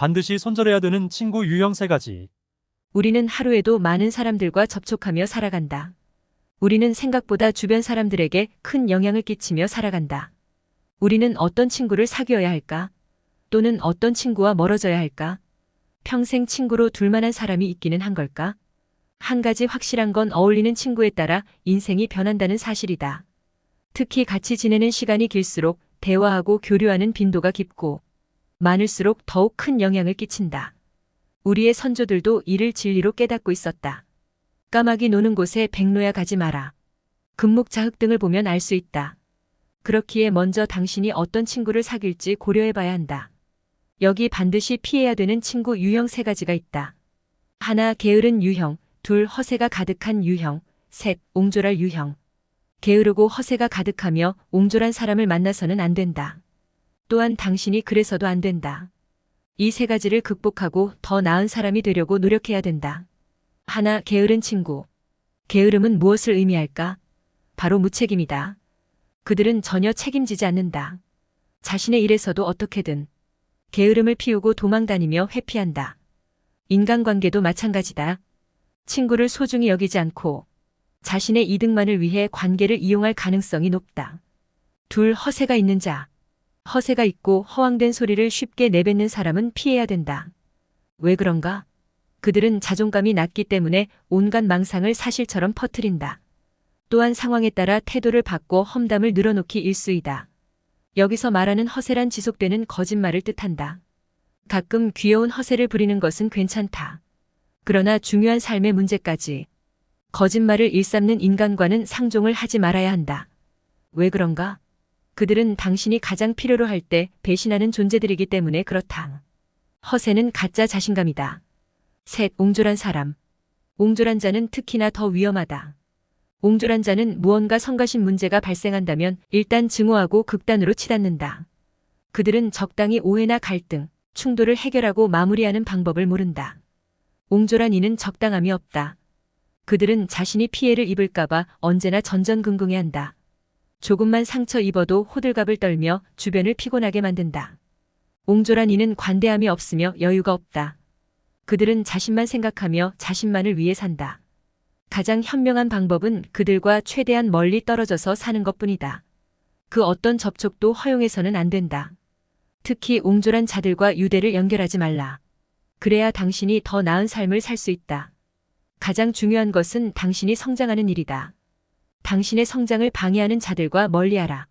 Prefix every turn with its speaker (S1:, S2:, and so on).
S1: 반드시 손절해야 되는 친구 유형 세 가지.
S2: 우리는 하루에도 많은 사람들과 접촉하며 살아간다. 우리는 생각보다 주변 사람들에게 큰 영향을 끼치며 살아간다. 우리는 어떤 친구를 사귀어야 할까? 또는 어떤 친구와 멀어져야 할까? 평생 친구로 둘 만한 사람이 있기는 한 걸까? 한 가지 확실한 건 어울리는 친구에 따라 인생이 변한다는 사실이다. 특히 같이 지내는 시간이 길수록 대화하고 교류하는 빈도가 깊고 많을수록 더욱 큰 영향을 끼친다. 우리의 선조들도 이를 진리로 깨닫고 있었다. 까마귀 노는 곳에 백로야 가지 마라. 금목자흑 등을 보면 알 수 있다. 그렇기에 먼저 당신이 어떤 친구를 사귈지 고려해 봐야 한다. 여기 반드시 피해야 되는 친구 유형 세 가지가 있다. 하나, 게으른 유형. 둘, 허세가 가득한 유형. 셋, 옹졸할 유형. 게으르고 허세가 가득하며 옹졸한 사람을 만나서는 안 된다. 또한 당신이 그래서도 안 된다. 이 세 가지를 극복하고 더 나은 사람이 되려고 노력해야 된다. 하나, 게으른 친구. 게으름은 무엇을 의미할까? 바로 무책임이다. 그들은 전혀 책임지지 않는다. 자신의 일에서도 어떻게든 게으름을 피우고 도망다니며 회피한다. 인간관계도 마찬가지다. 친구를 소중히 여기지 않고 자신의 이득만을 위해 관계를 이용할 가능성이 높다. 둘, 허세가 있는 자. 허세가 있고 허황된 소리를 쉽게 내뱉는 사람은 피해야 된다. 왜 그런가? 그들은 자존감이 낮기 때문에 온갖 망상을 사실처럼 퍼뜨린다. 또한 상황에 따라 태도를 바꿔 험담을 늘어놓기 일수이다. 여기서 말하는 허세란 지속되는 거짓말을 뜻한다. 가끔 귀여운 허세를 부리는 것은 괜찮다. 그러나 중요한 삶의 문제까지 거짓말을 일삼는 인간과는 상종을 하지 말아야 한다. 왜 그런가? 그들은 당신이 가장 필요로 할 때 배신하는 존재들이기 때문에 그렇다. 허세는 가짜 자신감이다. 셋, 옹졸한 사람. 옹졸한 자는 특히나 더 위험하다. 옹졸한 자는 무언가 성가신 문제가 발생한다면 일단 증오하고 극단으로 치닫는다. 그들은 적당히 오해나 갈등, 충돌을 해결하고 마무리하는 방법을 모른다. 옹졸한 이는 적당함이 없다. 그들은 자신이 피해를 입을까봐 언제나 전전긍긍해 한다. 조금만 상처 입어도 호들갑을 떨며 주변을 피곤하게 만든다. 옹졸한 이는 관대함이 없으며 여유가 없다. 그들은 자신만 생각하며 자신만을 위해 산다. 가장 현명한 방법은 그들과 최대한 멀리 떨어져서 사는 것 뿐이다. 그 어떤 접촉도 허용해서는 안 된다. 특히 옹졸한 자들과 유대를 연결하지 말라. 그래야 당신이 더 나은 삶을 살 수 있다. 가장 중요한 것은 당신이 성장하는 일이다. 당신의 성장을 방해하는 자들과 멀리하라.